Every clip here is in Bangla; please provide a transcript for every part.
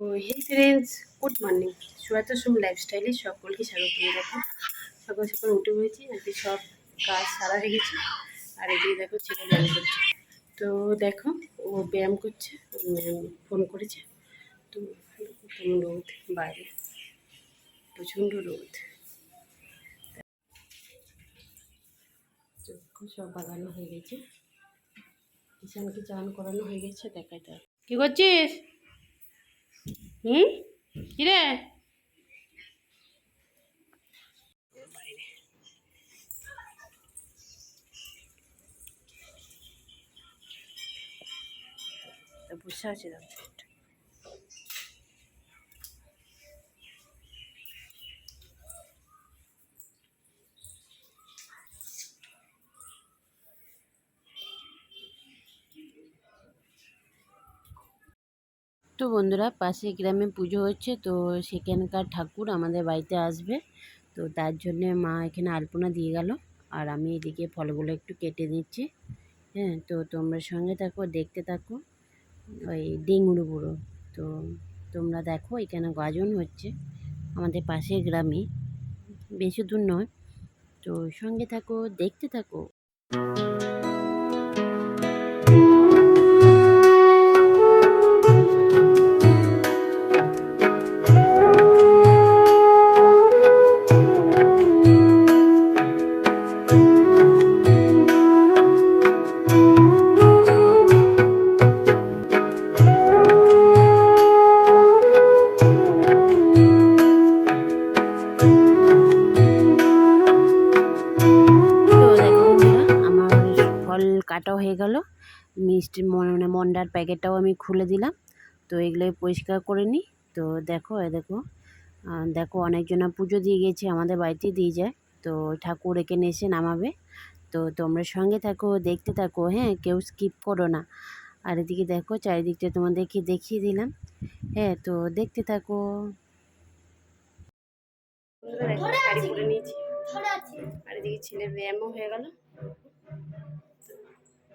হেই ফ্রেন্ডস গুড মর্নিং সুয়াত সুম লাইফস্টাইলে সকলকে স্বাগত দেখো, সকাল সকাল উঠে হয়েছি আজকে সব কাজ সারা হয়ে গেছে। আর এদিকে দেখো ছেলে ব্যায়াম করছে। তো দেখো, ও ব্যায়াম করছে ফোন করেছে। তো কেমন রোদ, বাইরে। প্রচণ্ড রোদ। সব বাগানো হয়ে গেছে। কিষানকে চান করানো হয়ে গেছে, দেখাই তো কি করছিস? হুম কিরে? বুঝতে আছে বন্ধুরা পাশে গ্রামে পুজো হচ্ছে, তো সেখানকার ঠাকুর আমাদের বাড়িতে আসবে। তো তার জন্যে মা এখানে আলপনা দিয়ে গেল, আর আমি এদিকে ফলগুলো একটু কেটে দিচ্ছি হ্যাঁ তো তোমরা সঙ্গে থাকো, দেখতে থাকো। ওই ডেঙ্গুড়ো বুড়ো তো তোমরা দেখো এখানে গাজন হচ্ছে আমাদের পাশের গ্রামে। বেশি দূর নয়, তো সঙ্গে থাকো, দেখতে থাকো। গেল। মিষ্টি মানে মন্ডার প্যাকেটটাও আমি খুলে দিলাম। তো এগুলো পরিষ্কার করে নিই। তো দেখো, এ দেখো দেখো অনেকজনা পুজো দিয়ে গেছে আমাদের বাড়িতে দিয়ে যায়। তো ঠাকুর এখানে এসে নামাবে। তো তোমরা সঙ্গে থাকো, দেখতে থাকো হ্যাঁ কেউ স্কিপ করো না। আর এদিকে দেখো, চারিদিকটা তোমাদেরকে দেখিয়ে দিলাম। হ্যাঁ তো দেখতে থাকো। আর এদিকে ছেলের ব্যায়ামও হয়ে গেল।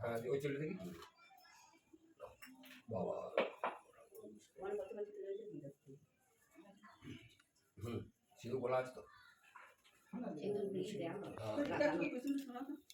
হ্যাঁ ওই চলে দেখি বাবা। হুম সিধু বলা আছে তো? হ্যাঁ।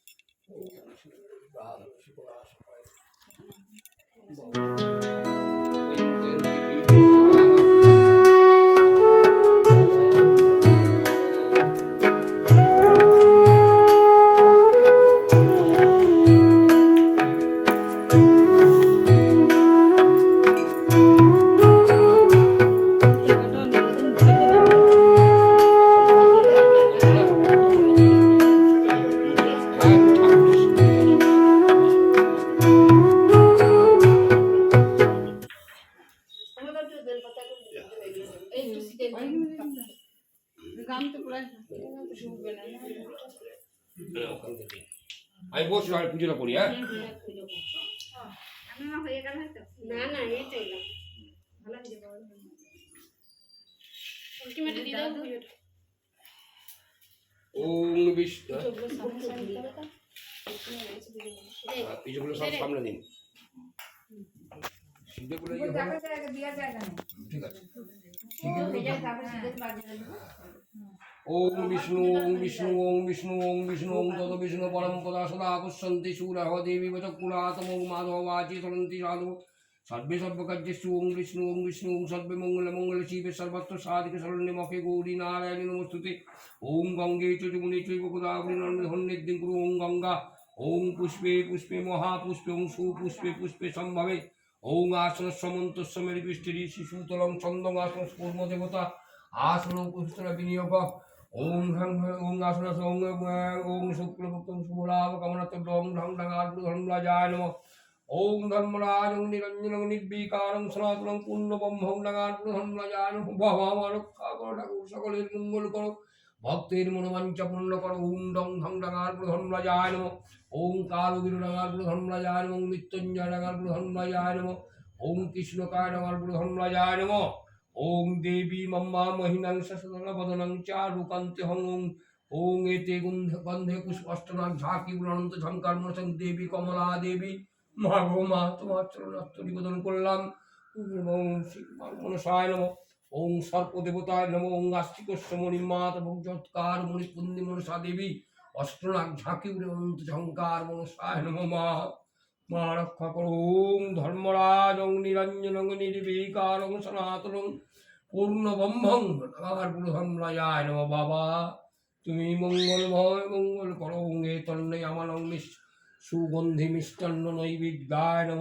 আমি বসছি আমি পুজোটা করি হ্যাঁ? না না এই ভালো হয়েছে বাবা আলটিমেটলি দিয়ে দাও পুজোটা। ওম বিষ্ণু পুজোগুলো সব সামনে দিন। ঠিক আছে। ওম বিষ্ণু ওম বিষ্ণু ওম বিষ্ণু ওম বিষ্ণু, ওম তদ বিষ্ণু, পরম পদা সদা কুষ্যন্তি সুরহ, দেবী, বচকুলাতম মাধব বাচি চলন্তি সাধু। সর্বে সর্বকার্যেষু, ওম বিষ্ণু ওম বিষ্ণু, ওম সর্বে মঙ্গল মঙ্গল শিবে, সর্বত্র সাধিকে শরণ্যে মখে গৌরী, নারায়ণী, নমস্তুতে। ওম গঙ্গে চ যমুনে চৈব গোদাবরী, নর্মদে হন্যেদ্দিন কুরু, ওম গঙ্গা। ওম পুষ্পে পুষ্পে মহাপুষ্পে ওম সুপুষ্পে পুষ্পে সম্ভবে। ওম আসন সমন্তস্য মেরি পৃষ্ঠেরি শিশুতলং চন্দং আসন স্পূর্ণ দেবতা। আসন পুষ্পরা বিনিয়োগ ওম ঘং ওম আসন ওম ওম শুক্লভুক্তম শুভলাভ কামনাত ওম ঢং ঢং আর ধর্ম যায় নম ওম ধর্মরাজং নিরঞ্জনং নির্বিকারং সনাতনং পূর্ণব্রহ্মং নাগার প্রধান বাবা মা রক্ষা করো ঠাকুর সকলের মঙ্গল করো ভক্তের মনোবাঞ্ছা পূর্ণ করো ওম ডং ধং ডাঙার প্রধান রাজায় নম ওম কালবীর ডাঙার প্রধান রাজায় নম মৃত্যুঞ্জয় ডাঙার প্রধান রাজায় নম ওম কৃষ্ণকায় ডাঙার প্রধান রাজায় নম ওম দেবী মম্মা মহিনাং সসদনবদনং চারুকান্তে হং ওং ওম এতে গন্ধে গন্ধে পুষ্পষ্টনাথ ঝাঁকি অনন্ত ঝঙ্কার মনসং দেবী কমলা দেবী মা গো মা তোমার চরণাত্ম নিবেদন করলাম এবং মনসায় নম ওং সর্পদেবতায় নম ওং আস্তিকস্য মণিমাত ভোগৎকার মণিপুণ্যি মনসা দেবী অষ্টনাগ ঝাঁকি উড়ে অনন্ত ঝঙ্কার মনসায় নম মা মা রক্ষা করো ওং ধর্মরাজ ওং নিরঞ্জন নির্বিকার ওং সনাতন পূর্ণ ব্রহ্মং নাগার পুরুষম রাজায় নম বাবা তুমি মঙ্গলময় মঙ্গল করো এ তন্ময় আমার নিঃ সুগন্ধি মিষ্টান্ন নৈবিদ্যায় নম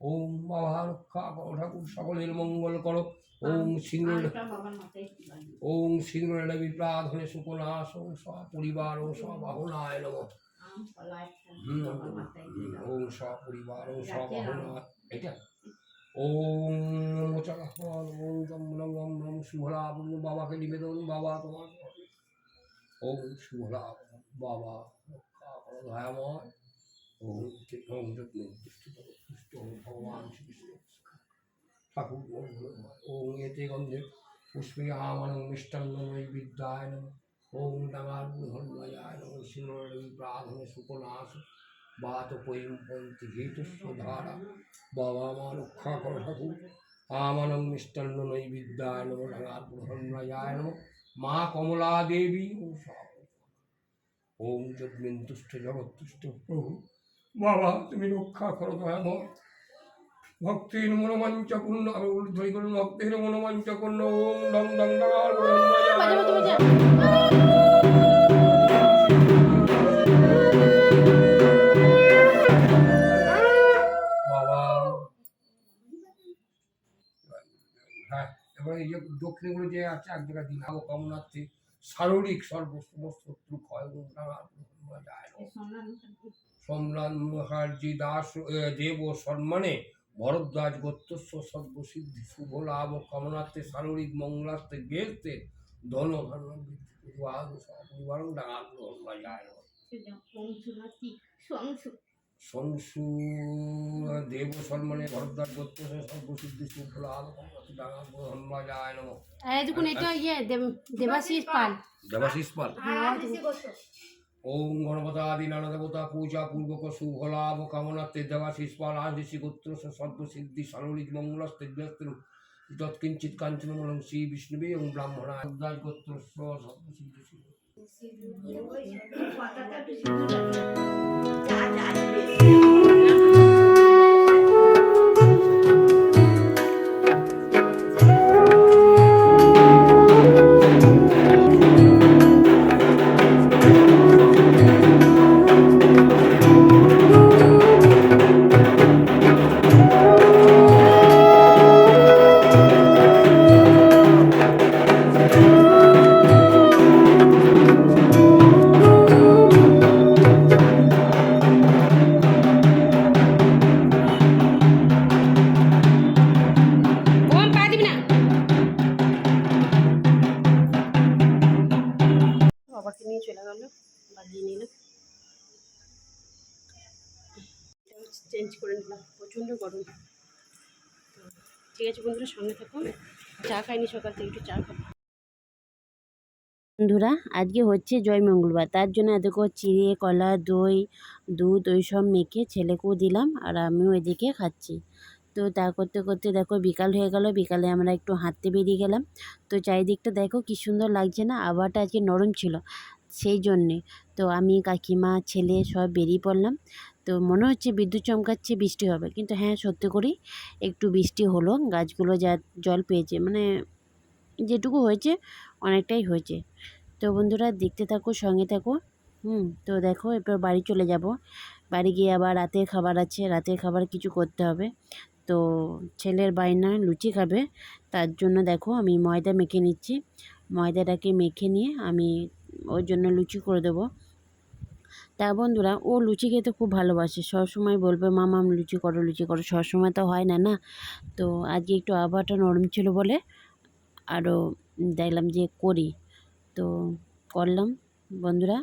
ওম বাবা রক্ষা করো ঠাকুর সকলের মঙ্গল করো ওম সিংহ ওম সিংহলে বিপ্রাধনে সুকনাশ ওম সপরিবার ও সবাহনায় নম। ওম সপরিবার ও সবাহনায় এটা ওম ওম ওম শুভলা বাবাকে নিবেদন বাবা তোমার ওম শুভলা বাবা দয়াময় ওম ওম যত্ন পুষ্ট ভগবান শ্রীকৃষ্ণ। ঠাকুর ওম এতে গন্ধে পুষ্পে আমানং মিষ্টান্ন নৈবিদ্যায় নম। ওম ডাঙার ধর্ময়ায় নম সিংহী প্রাধনে সুকনাশ বাত পৈম পন্থী বাবা মা রক্ষা কর ঠাকুর। আমানং মিষ্টান্ন নৈবিদ্যায় নম মা কমলা দেবী ওম যদ্মিন তুষ্ট প্রভু। বাবা, তুমি রক্ষা করো দয়াময় ভক্তির মনোমঞ্চ পূর্ণ উল্ধই করুন ভক্তির মনোমঞ্চ পূর্ণ ওম ডং ডং বাবা হ্যাঁ এবার এই যে দক্ষিণগুলো যে আছে এক জায়গায় দিন ও কামনার্থে শারীরিক সর্ব শত্রু ক্ষয় যায় মুখার্জি দাস দেব সম্মানে ভরদ্বাজ গোত্রস্ব সর্বসিদ্ধি শুভ লাভ ও কামনার্থে শারীরিক মঙ্গলার্থে গেস্তে ধন ধর্ম পরিবার ডাঙার যায় সংসু দেব সম্মানে ভরদ্বাজ গোত্রস্ব সর্বসিদ্ধি শুভ লাভ ও কামনার্থে ডাঙার ধর্ম যায় নম। এতক্ষণ এটা ইয়ে দেবাশিস পাল। দেবাশিস পাল। হ্যাঁ ওম গণপতাদি নানা দেবতা পূজা পূর্বক শুভ লাভ কামনার্থে দেবাশিস পাল আজ ঋষি গোত্র সর্বসিদ্ধি সারলিক মঙ্গলস্তে তৎকিঞ্চিত কাঞ্চনমূলং শ্রী বিষ্ণুবী এবং ব্রাহ্মণা দাস গোত্র সর্বসিদ্ধি চলে গেল বাগিয়ে নিল চেঞ্জ করে নিলাম, প্রচণ্ড গরম। ঠিক আছে বন্ধুরা, সঙ্গে থাকুন। চা খাইনি সকাল থেকে, একটু চা বন্ধুরা, আজকে হচ্ছে জয় মঙ্গলবার, তার জন্য এদেরকে চিড়ে, কলা, দই, দুধ ওই সব মেখে ছেলেকেও দিলাম আর আমিও এদিকে খাচ্ছি। তো তা করতে করতে দেখো বিকাল হয়ে গেল, বিকালে আমরা একটু হাঁটতে বেরিয়ে গেলাম। তো চারিদিকটা দেখো কি সুন্দর লাগছে না, আবহাওয়াটা আজকে নরম ছিল। সেই জন্যে। তো আমি কাকিমা, ছেলে সব বেরিয়ে পড়লাম। তো মনে হচ্ছে বিদ্যুৎ চমকাচ্ছে, বৃষ্টি হবে। কিন্তু হ্যাঁ সত্যি করেই একটু বৃষ্টি হলো। গাছগুলো যা জল পেয়েছে মানে যেটুকু হয়েছে অনেকটাই হয়েছে। তো বন্ধুরা, দেখতে থাকো, সঙ্গে থাকো। হুম, তো দেখো, এরপর বাড়ি চলে যাব। বাড়ি গিয়ে আবার রাতের খাবার আছে। রাতের খাবার কিছু করতে হবে। তো ছেলের বায়না লুচি খাবে। তার জন্য দেখো, আমি ময়দা মেখে নিচ্ছি। ময়দাটাকে মেখে নিয়ে আমি ওর জন্য লুচি করে দেবো। তা বন্ধুরা, ও লুচি খেতে খুব ভালোবাসে। সবসময় বলবে, মামা, আমি লুচি করো লুচি করো। সবসময় তো হয় না না? তো আজকে একটু আবহাওয়াটা নরম ছিল বলে আরও দেখলাম যে করি। তো করলাম বন্ধুরা।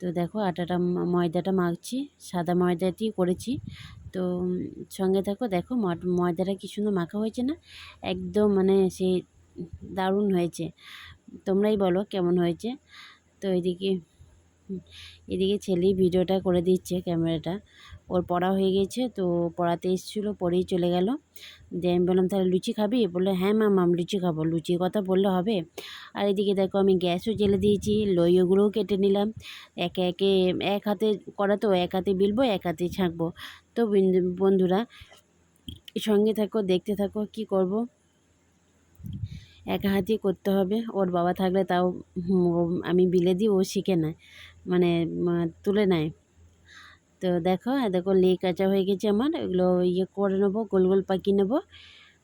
তো দেখো, আটাটা ময়দাটা মাখছি, সাদা ময়দাটি করেছি। তো সঙ্গে থাকো, দেখো ময়দাটা কি সুন্দর মাখা হয়েছে না? একদম মানে সেই দারুণ হয়েছে। তোমরাই বলো কেমন হয়েছে? তো এদিকে এদিকে ছেলেই ভিডিওটা করে দিচ্ছে ক্যামেরাটা। ওর পড়া হয়ে গেছে, তো পড়াতে এসেছিল, পড়েই চলে গেল। দিয়ে আমি বললাম, তাহলে লুচি খাবি? বলল হ্যাঁ ম্যাম আমি লুচি খাব। লুচির কথা বললে হবে। আর এদিকে দেখো, আমি গ্যাসও জেলে দিয়েছি, লইগুলোও কেটে নিলাম। একে একে এক হাতে করা তো, এক হাতে বিলবো, এক হাতে ছাঁকবো। তো বন্ধুরা, সঙ্গে থাকো, দেখতে থাকো, কি করব? একা হাতেই করতে হবে। ওর বাবা থাকলে তাও আমি বিলে দিই, ও শিখে নেয় মানে তুলে নেয়। তো দেখো দেখো লে কাঁচা হয়ে গেছে আমার, এগুলো ইয়ে করে নেব, গোল গোল পাকিয়ে নেব।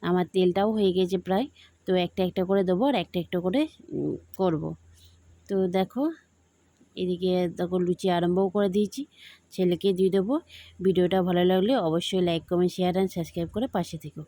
আমার তেলটাও হয়ে গেছে প্রায়, তো একটা একটা করে দেবো আর একটা একটা করে করব। তো দেখো, এদিকে দেখো লুচি আরম্ভও করে দিয়েছি, ছেলেকে দিয়ে দেবো। ভিডিওটা ভালো লাগলে অবশ্যই like comment share and subscribe করে পাশে থেকো।